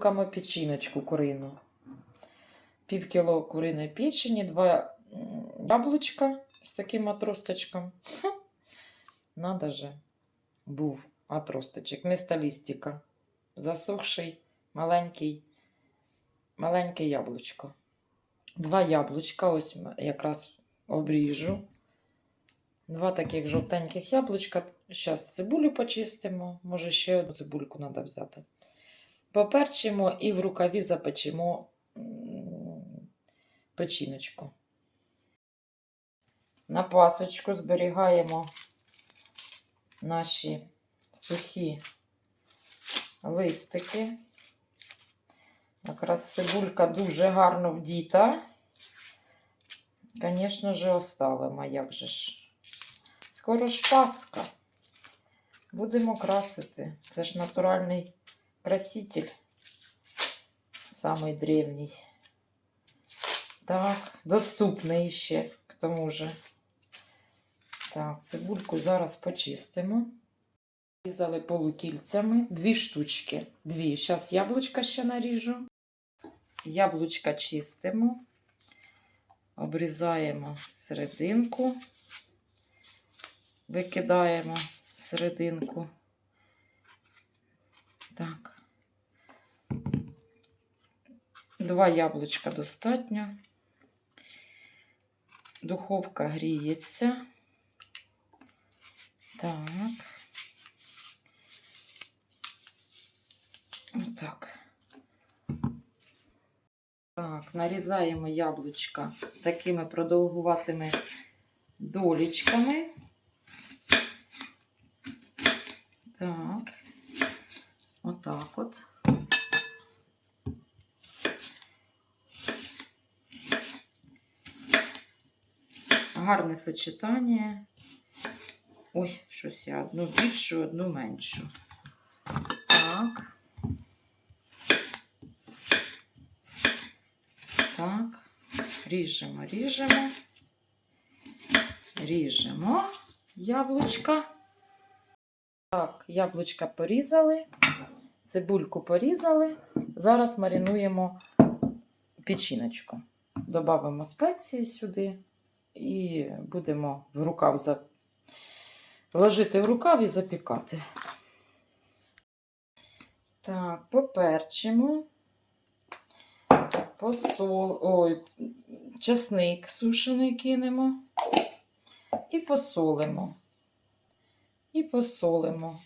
яблуками печіночку курину. Пів кіло куриної печені, два яблучка з таким отросточком. Надо же. Був отросточок. Вместо листика. Засохший маленький, маленьке яблучко. Два яблучка, ось якраз обріжу. Два таких жовтеньких яблучка. Зараз цибулю почистимо. Може, ще одну цибульку треба взяти. Поперчимо і в рукаві запечемо печіночку. На пасочку зберігаємо наші сухі листики. Якраз цибулька дуже гарно вдіта. Звісно ж, оставимо, як же ж. Скоро ж Пасха. Будемо красити. Це ж натуральний краситель. Самий древній. Так, доступний ще к тому же. Так, цибульку зараз почистимо. Різали полукільцями. Дві штучки. Дві. Зараз яблучка ще наріжу. Яблучка чистимо. Обрізаємо серединку. Викидаємо серединку. Так. Два яблучка достатньо. Духовка гріється. Так. Отак. Так, нарізаємо яблучка такими продовгуватими долічками. Так. Отак от. Гарне сочетання. Ой, щось я одну більшу, одну меншу. Так. Так. Ріжемо, ріжемо. Ріжемо яблучка. Так, яблучка порізали, цибульку порізали. Зараз маринуємо печіночку. Добавимо спеції сюди і будемо в рукав за... вложити в рукав і запікати. Так, поперчимо. Посол... Ой, чесник сушений кинемо і посолимо. І посолимо.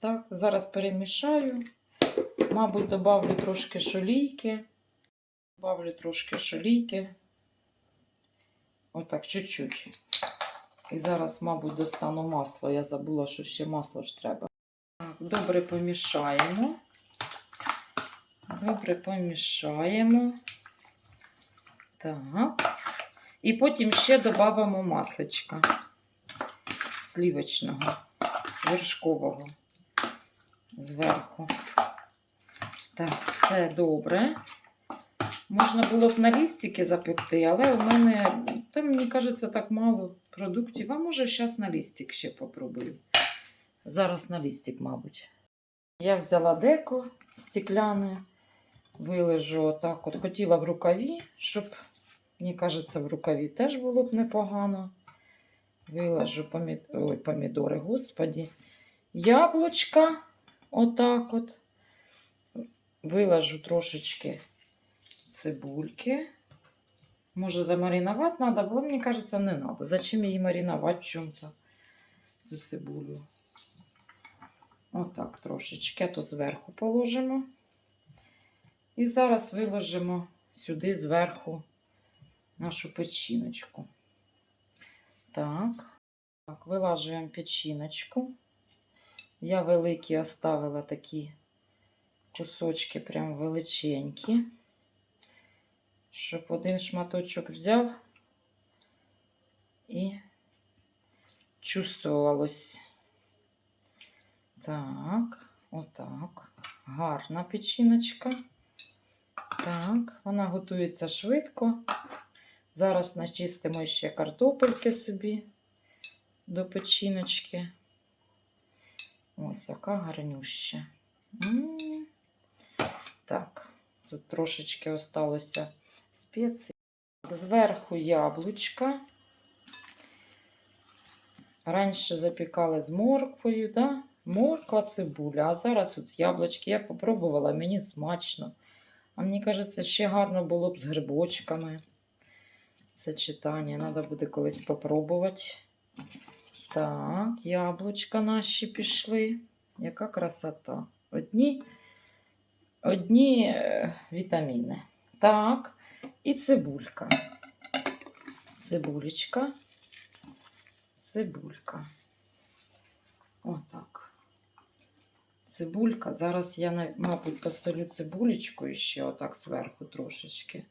Так, зараз перемішаю. Мабуть, добавлю трошки шолійки. Добавлю трошки шолійки. Отак, чуть-чуть. І зараз, мабуть, достану масло. Я забула, що ще масло ж треба. Так, добре помішаємо. Добре помішаємо. Так. І потім ще додамо масличка слівочного, вершкового зверху. Так, все добре. Можна було б на лістики запекти, але у мене, там, мені кажеться, так мало продуктів. А може, зараз на лістик ще попробую. Зараз на лістик, мабуть. Я взяла деко стекляне, вилежу отак. От хотіла в рукаві, щоб, мені кажеться, в рукаві теж було б непогано. Виложу помід... Ой, помідори, господі. Яблучка, отак от. Виложу трошечки цибульки. Може, замаринувати треба, було, мені кажеться, не треба. Зачем її маринувати в чому-то цю цибулю? Отак трошечки, а то зверху положимо. І зараз виложимо сюди зверху нашу печіночку. Так, так, вилажуємо печіночку. Я великі оставила такі кусочки, прям величенькі, щоб один шматочок взяв і чувствувалось. Так, отак. Гарна печіночка. Так, вона готується швидко. Зараз начистимо ще картопельки собі до печіночки. Ось яка гарнюща. М. Тут трошечки осталося спецій. Зверху яблучка. Раніше запікали з морквою, да? морква, цибуля, а зараз от яблучки. Я попробувала, мені смачно. А мені кажеться, ще гарно було б з грибочками. Сочетання. Треба буде колись попробувати. Так, яблучка наші пішли. Яка красота. Одні, одні е, вітаміни. Так, і цибулька. Цибулечка. Цибулька. Отак. Цибулька. Зараз я, мабуть, посолю цибулечку ще отак зверху трошечки.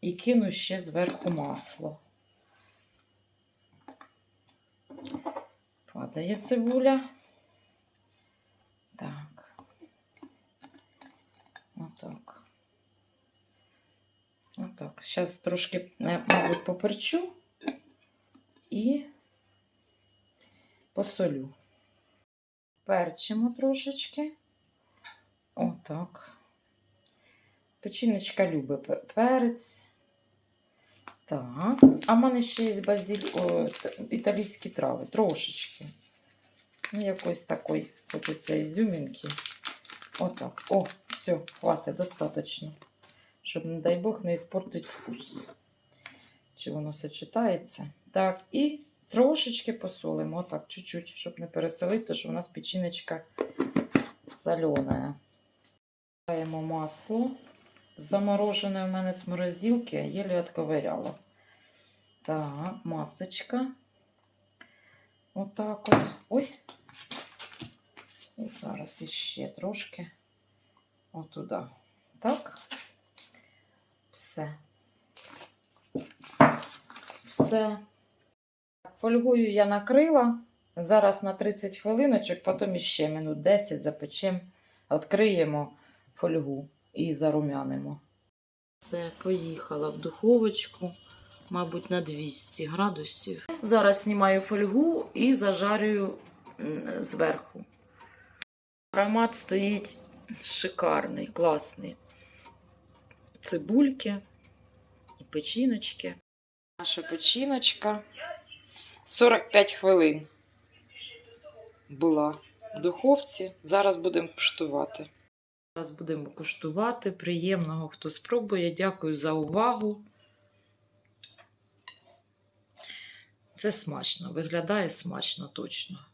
І кину ще зверху масло. Падає цибуля. Так. Отак. Отак. Зараз трошки, е, мабуть, поперчу і посолю. Перчимо трошечки. Отак. Печіночка любить перець. Так. А в мене ще є базиль... О, італійські трави. Трошечки. Ну, якось такої, хоч оце ізюмінки. Отак. О, все, хватить, достатньо. Щоб, не дай Бог, не іспортить вкус. Чи воно сочетається. Так, і трошечки посолимо. Отак, чуть-чуть, щоб не пересолити, що у нас печіночка солена. Даємо масло. Заморожене у мене з морозилки, єлі відковиряла. Так, масочка. Отак от. Ой. І зараз іще трошки. Отуда. Так. Все. Все. Фольгою я накрила. Зараз на 30 хвилиночок, потім іще минут 10 запечемо, відкриємо фольгу і зарум'янимо. Все, поїхала в духовочку, мабуть, на 200 градусів. Зараз знімаю фольгу і зажарюю зверху. Аромат стоїть шикарний, класний. Цибульки і печіночки. Наша печіночка 45 хвилин була в духовці. Зараз будемо куштувати. Зараз будемо куштувати. Приємного, хто спробує. Дякую за увагу. Це смачно, виглядає смачно точно.